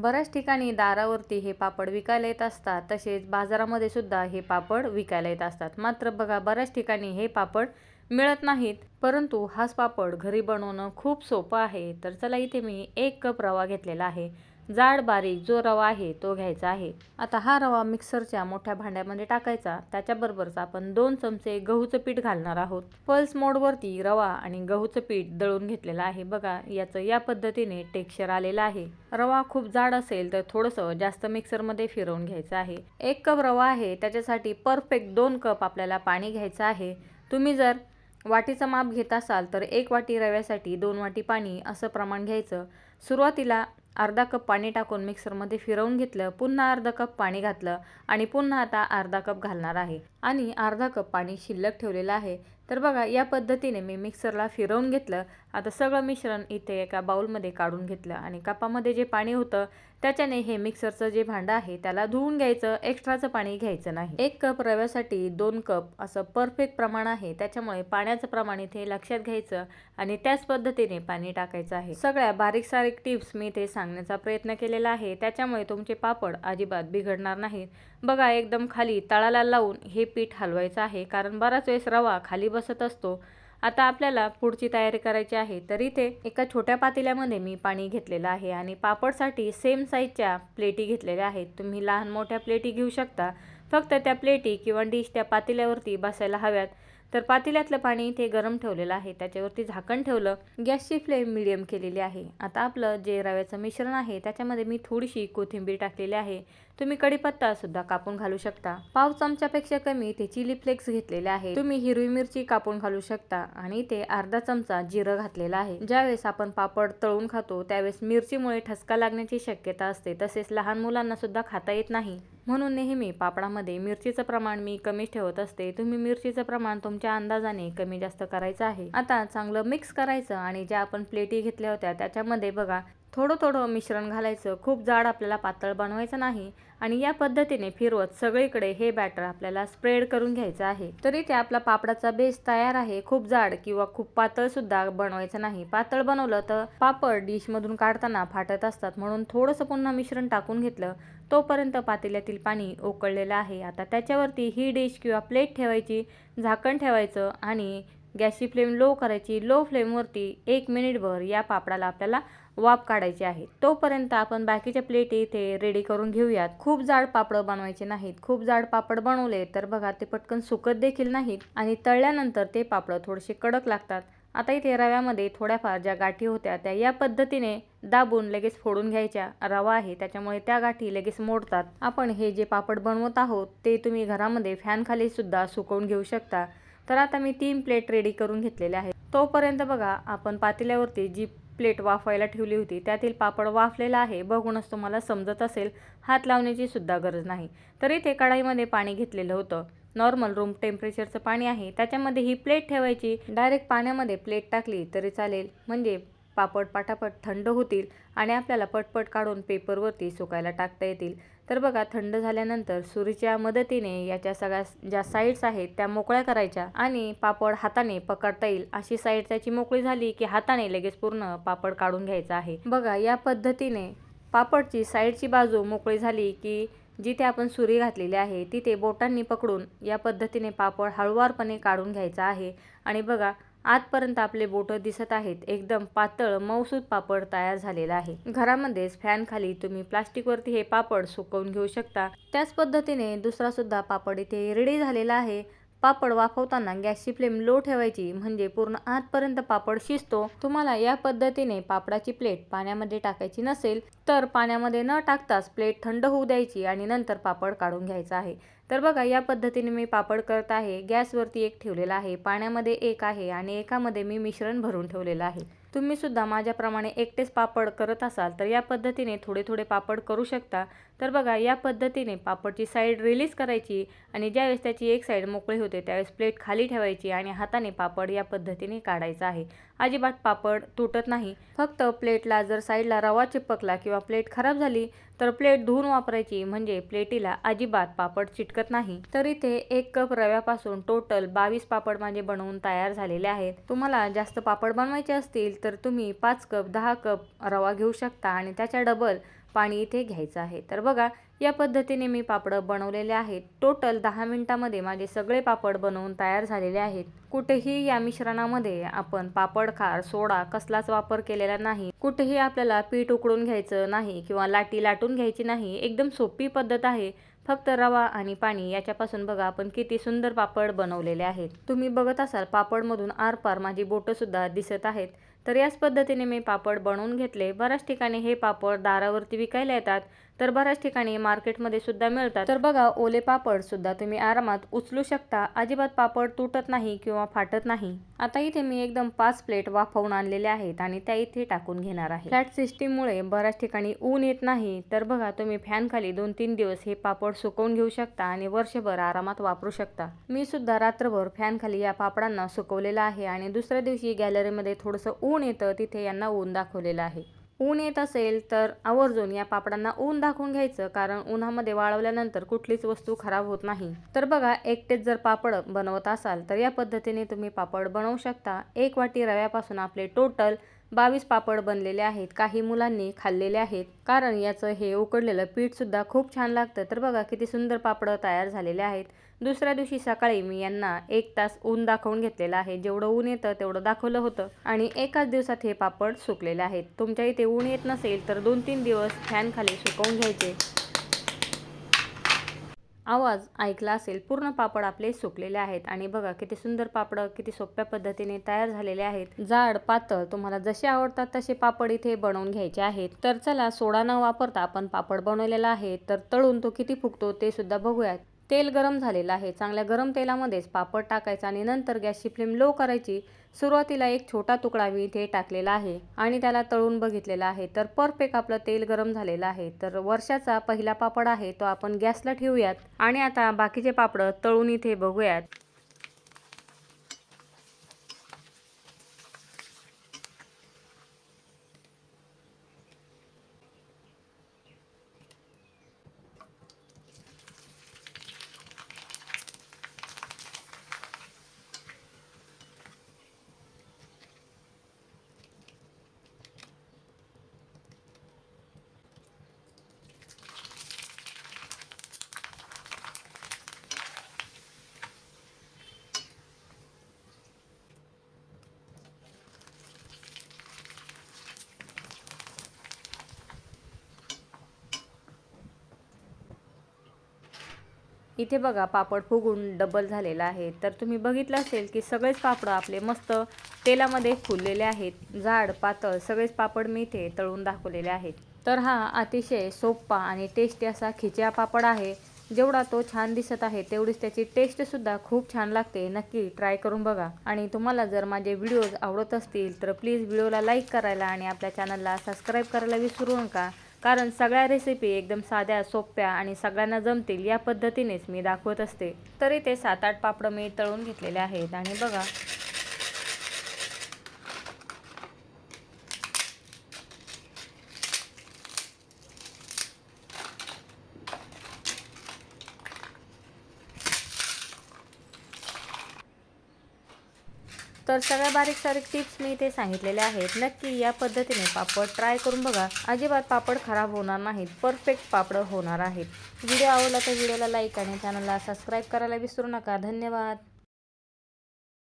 बऱ्याच ठिकाणी दारावरती हे पापड विकायला येत असतात. तसेच बाजारामध्ये सुद्धा हे पापड विकायला येत असतात. मात्र बघा बऱ्याच ठिकाणी हे पापड मिळत नाहीत. परंतु हाच पापड घरी बनवणं खूप सोपं आहे. तर चला इथे मी एक कप रवा घेतलेला आहे. जाड बारीक जो रवा आहे तो घ्यायचा आहे. आता हा रवा मिक्सरच्या मोठ्या भांड्यामध्ये टाकायचा. त्याच्याबरोबरच आपण दोन चमचे गहूचं पीठ घालणार आहोत. पल्स मोडवरती रवा आणि गहूचं पीठ दळून घेतलेलं आहे. बघा याचं या पद्धतीने टेक्स्चर आलेलं आहे. रवा खूप जाड असेल तर थोडंसं जास्त मिक्सरमध्ये फिरवून घ्यायचं आहे. एक कप रवा आहे त्याच्यासाठी परफेक्ट दोन कप आपल्याला पाणी घ्यायचं आहे. तुम्ही जर वाटीचं माप घेत असाल तर एक वाटी रव्यासाठी दोन वाटी पाणी असं प्रमाण घ्यायचं. सुरुवातीला अर्धा कप पाणी टाकून मिक्सरमध्ये फिरवून घेतलं पुन्हा अर्धा कप पाणी घातलं आणि पुन्हा आता अर्धा कप घालणार आहे. आणि अर्धा कप पाणी शिल्लक ठेवलेलं आहे. तर बघा या पद्धतीने मी मिक्सरला फिरवून घेतलं आता सगळं मिश्रण इथे एका बाउलमध्ये काढून घेतलं आणि कपामध्ये जे पाणी होतं त्याच्याने हे मिक्सरचं जे भांडं आहे त्याला धुवून घ्यायचं एक्स्ट्राचं पाणी घ्यायचं नाही. एक कप रव्यासाठी दोन कप असं परफेक्ट प्रमाण आहे त्याच्यामुळे पाण्याचं प्रमाण इथे लक्षात घ्यायचं आणि त्याच पद्धतीने पाणी टाकायचं आहे. सगळ्या बारीक सारीक टिप्स मी इथे सांगण्याचा प्रयत्न केलेला आहे त्याच्यामुळे तुमचे पापड अजिबात बिघडणार नाहीत. बघा एकदम खाली तळाला लावून हे पीठ हलवायचं आहे कारण बराच वेळेस रवा खाली बसत असतो. आता आपल्याला पुढची तयारी करायची आहे तर इथे एका छोट्या पातेल्यामध्ये मी पाणी घेतलेलं आहे आणि पापडसाठी सेम साईजच्या प्लेटी घेतलेल्या आहेत. तुम्ही लहान मोठ्या प्लेटी घेऊ शकता. फक्त त्या प्लेटी किंवा डिश त्या पातेल्यावरती बसायला हव्यात. तर पातेल्यातलं पाणी इथे गरम ठेवलेलं आहे. त्याच्यावरती झाकण ठेवलं. गॅसची फ्लेम मिडियम केलेली आहे. आता आपलं जे रव्याचं मिश्रण आहे त्याच्यामध्ये मी थोडीशी कोथिंबीर टाकलेली आहे. तुम्ही कढीपत्ता सुद्धा कापून घालू शकता. पाव चमच्यापेक्षा कमी ते चिली फ्लेक्स घेतलेले आहे तुम्ही हिरवी मिरची कापून घालू शकता आणि ते अर्धा चमचा जिरं घातलेला आहे. ज्यावेळेस आपण पापड तळून खातो त्यावेळेस मिरचीमुळे ठसका लागण्याची शक्यता असते. तसेच लहान मुलांना सुद्धा खाता येत नाही. म्हणून नेहमी पापडामध्ये मिरचीचं प्रमाण मी कमी ठेवत असते. तुम्ही मिरचीचं प्रमाण तुमच्या अंदाजाने कमी जास्त करायचं आहे. आता चांगलं मिक्स करायचं आणि ज्या आपण प्लेटी घेतल्या होत्या त्याच्यामध्ये बघा थोडं थोडं मिश्रण घालायचं. खूप जाड आपल्याला पातळ बनवायचं नाही आणि या पद्धतीने फिरवत सगळीकडे हे बॅटर आपल्याला स्प्रेड करून घ्यायचं आहे. तरी ते आपला पापडाचा बेस तयार आहे. खूप जाड किंवा खूप पातळ सुद्धा बनवायचं नाही. पातळ बनवलं तर पापड डिशमधून काढताना फाटत असतात. म्हणून थोडंसं पुन्हा मिश्रण टाकून घेतलं तोपर्यंत पातेल्यातील पाणी उकळलेलं आहे. आता त्याच्यावरती ही डिश किंवा प्लेट ठेवायची झाकण ठेवायचं आणि गॅसची फ्लेम लो करायची लो फ्लेमवरती एक मिनिटभर या पापडाला आपल्याला वाफ काढायची आहे. तोपर्यंत आपण बाकीच्या प्लेट इथे रेडी करून घेऊयात. खूप जाड पापड बनवायचे नाहीत. खूप जाड पापड बनवले तर बघा ते पटकन सुकत देखील नाहीत आणि तळल्यानंतर ते पापड थोडेसे कडक लागतात. आता इथे रव्यामध्ये थोड्याफार ज्या गाठी होत्या त्या या पद्धतीने दाबून लगेच फोडून घ्यायच्या. रवा आहे त्याच्यामुळे त्या गाठी लगेच मोडतात. आपण हे जे पापड बनवत आहोत ते तुम्ही घरामध्ये फॅनखाली सुद्धा सुकवून घेऊ शकता. तर आता मी तीन प्लेट रेडी करून घेतलेल्या आहेत. तोपर्यंत बघा आपण पातेल्यावरती जी प्लेट वाफवायला ठेवली होती त्यातील पापड वाफलेला आहे. बघूनच तुम्हाला समजत असेल हात लावण्याची सुद्धा गरज नाही. तरी ते कढाईमध्ये पाणी घेतलेलं होतं. नॉर्मल रूम टेम्परेचरचं पाणी आहे. त्याच्यामध्ये ही प्लेट ठेवायची. डायरेक्ट पाण्यामध्ये प्लेट टाकली तरी चालेल. म्हणजे पापड पाठापट थंड होतील आणि आपल्याला पटपट काढून पेपरवरती सुकायला टाकता येतील. तर बघा थंड झाल्यानंतर सुरीच्या मदतीने याच्या सगळ्या ज्या साईड्स आहेत त्या मोकळ्या करायच्या आणि पापड हाताने पकडता येईल. अशी साईड त्याची मोकळी झाली की हाताने लगेच पूर्ण पापड काढून घ्यायचा आहे. बघा या पद्धतीने पापडची साईडची बाजू मोकळी झाली की जिथे आपण सुरी घातलेली आहे तिथे बोटांनी पकडून या पद्धतीने पापड हळुवारपणे काढून घ्यायचा आहे. आणि बघा आतपर्यंत आपले बोटं दिसत आहेत. एकदम पातळ मऊसूत पापड तयार झालेला आहे. घरामध्येच फॅन खाली तुम्ही प्लास्टिकवरती हे पापड सुकवून घेऊ शकता. त्याच पद्धतीने दुसरा सुद्धा पापड इथे रेडी झालेला आहे. पापड वाफवताना गॅसची फ्लेम लो ठेवायची म्हणजे पूर्ण आतपर्यंत पापड शिजतो. तुम्हाला या पद्धतीने पापडाची प्लेट पाण्यामध्ये टाकायची नसेल तर पाण्यामध्ये न टाकताच प्लेट थंड होऊ द्यायची आणि नंतर पापड काढून घ्यायचा आहे. तर बघा या पद्धतीने मी पापड करत आहे. गॅसवरती एक ठेवलेला आहे. पाण्यामध्ये एक आहे आणि एकामध्ये मी मिश्रण भरून ठेवलेलं आहे. तुम्ही सुद्धा माझ्याप्रमाणे एकटेच पापड करत असाल तर या पद्धतीने थोडे थोडे पापड करू शकता. तर बघा या पद्धतीने पापडची साईड रिलीज करायची आणि ज्यावेळेस त्याची एक साईड मोकळी होते त्यावेळेस प्लेट खाली ठेवायची आणि हाताने पापड या पद्धतीने काढायचा आहे. अजिबात पापड तुटत नाही. फक्त प्लेटला जर साईडला रवा चिपकला किंवा प्लेट खराब झाली तर प्लेट धुवून वापरायची. म्हणजे प्लेटीला अजिबात पापड चिटकत नाही. तर इथे एक कप रव्यापासून टोटल बावीस पापड माझे बनवून तयार झालेले आहेत. तुम्हाला जास्त पापड बनवायचे असतील तर तुम्ही पाच कप दहा कप रवा घेऊ शकता आणि त्याच्या डबल पाणी इथे घ्यायचं आहे. तर बघा या पद्धतीने मी पापड बनवलेले आहेत. टोटल दहा मिनिटामध्ये माझे सगळे पापड बनवून तयार झालेले आहेत. कुठेही या मिश्रणामध्ये आपण पापड खार सोडा कसलाच वापर केलेला नाही. कुठेही आपल्याला पीठ उकळून घ्यायचं नाही किंवा लाटी लाटून घ्यायची नाही. एकदम सोपी पद्धत आहे. फक्त रवा आणि पाणी याच्यापासून बघा आपण किती सुंदर पापड बनवलेले आहेत. तुम्ही बघत असाल पापडमधून आरपार माझी बोटंसुद्धा दिसत आहेत. तर याच पद्धतीने मी पापड बनवून घेतले. बऱ्याच ठिकाणी हे पापड दारावरती विकायला येतात. तर बऱ्याच ठिकाणी मार्केटमध्ये सुद्धा मिळतात. तर बघा ओले पापड सुद्धा तुम्ही आरामात उचलू शकता. अजिबात पापड तुटत नाही किंवा फाटत नाही. आता इथे मी एकदम पाच प्लेट वाफवून आणलेले आहेत आणि त्या इथे टाकून घेणार आहे. फ्लॅट सिस्टीममुळे बऱ्याच ठिकाणी ऊन येत नाही. तर बघा तुम्ही फॅनखाली दोन तीन दिवस हे पापड सुकवून घेऊ शकता आणि वर्षभर आरामात वापरू शकता. मी सुद्धा रात्रभर फॅनखाली या पापडांना सुकवलेलं आहे आणि दुसऱ्या दिवशी गॅलरीमध्ये थोडंसं ऊन येतं तिथे यांना ऊन दाखवलेलं आहे. ऊन येत असेल तर आवर्जून या पापडांना ऊन दाखवून घ्यायचं कारण उन्हामध्ये वाळवल्यानंतर कुठलीच वस्तू खराब होत नाही. तर बघा एकटेच जर पापड बनवत असाल तर या पद्धतीने तुम्ही पापड बनवू शकता. एक वाटी रव्यापासून आपले टोटल बावीस पापड बनलेले आहेत. काही मुलांनी खाल्लेले आहेत कारण याचं हे उकडलेलं पीठसुद्धा खूप छान लागतं. तर बघा किती सुंदर पापडं तयार झालेले आहेत. दुसऱ्या दिवशी सकाळी मी यांना एक तास ऊन दाखवून घेतलेलं आहे. जेवढं ऊन येतं तेवढं दाखवलं होतं. आणि एकाच दिवसात हे पापड सुकलेले आहेत. तुमच्या इथे ऊन येत नसेल तर दोन तीन दिवस फॅनखाली सुकवून घ्यायचे. आवाज ऐकला असेल पूर्ण पापड आपले सुकलेले आहेत. आणि बघा किती सुंदर पापड किती सोप्या पद्धतीने तयार झालेले आहेत. जाड पातळ तुम्हाला जसे आवडतात तसे पापड इथे बनवून घ्यायचे आहेत. तर चला सोडा न वापरता आपण पापड बनवलेला आहे. तर तळून तो किती फुगतो ते सुद्धा बघूयात. तेल गरम झालेलं आहे. चांगल्या गरम तेलामध्येच पापड टाकायचा आणि नंतर गॅसची फ्लेम लो करायची. सुरुवातीला एक छोटा तुकडा मी इथे टाकलेला आहे आणि त्याला तळून बघितलेला आहे. तर परफेक्ट आपलं तेल गरम झालेलं आहे. तर वर्षाचा पहिला पापड आहे तो आपण गॅसला ठेवूयात आणि आता बाकीचे पापड तळून इथे बघूयात. इथे बघा पापड फुगून डबल झालेला आहे. तर तुम्ही बघितलं असेल की सगळेच पापड आपले मस्त तेलामध्ये फुललेले आहेत. जाड पातळ सगळेच पापड मी इथे तळून दाखवलेले आहेत. तर हा अतिशय सोप्पा आणि टेस्टी असा खिचिया पापड आहे. जेवढा तो छान दिसत आहे तेवढीच त्याची टेस्टसुद्धा खूप छान लागते. नक्की ट्राय करून बघा. आणि तुम्हाला जर माझे व्हिडिओज आवडत असतील तर प्लीज व्हिडिओला लाईक करायला आणि आपल्या चॅनलला सबस्क्राईब करायला विसरू नका. कारण सगळ्या रेसिपी एकदम साध्या सोप्या आणि सगळ्यांना जमतील या पद्धतीनेच मी दाखवत असते. तरी ते सात आठ पापडं मी तळून घेतलेले आहेत आणि बघा तर सगळ्या बारीक सारीक टिप्स मी इथे सांगितलेल्या आहेत. नक्की या पद्धतीने पापड ट्राय करून बघा. अजिबात पापड खराब होणार नाहीत. परफेक्ट पापड होणार आहेत. व्हिडिओ आवडला तर व्हिडिओला लाईक आणि चॅनलला सबस्क्राईब करायला विसरू नका. धन्यवाद.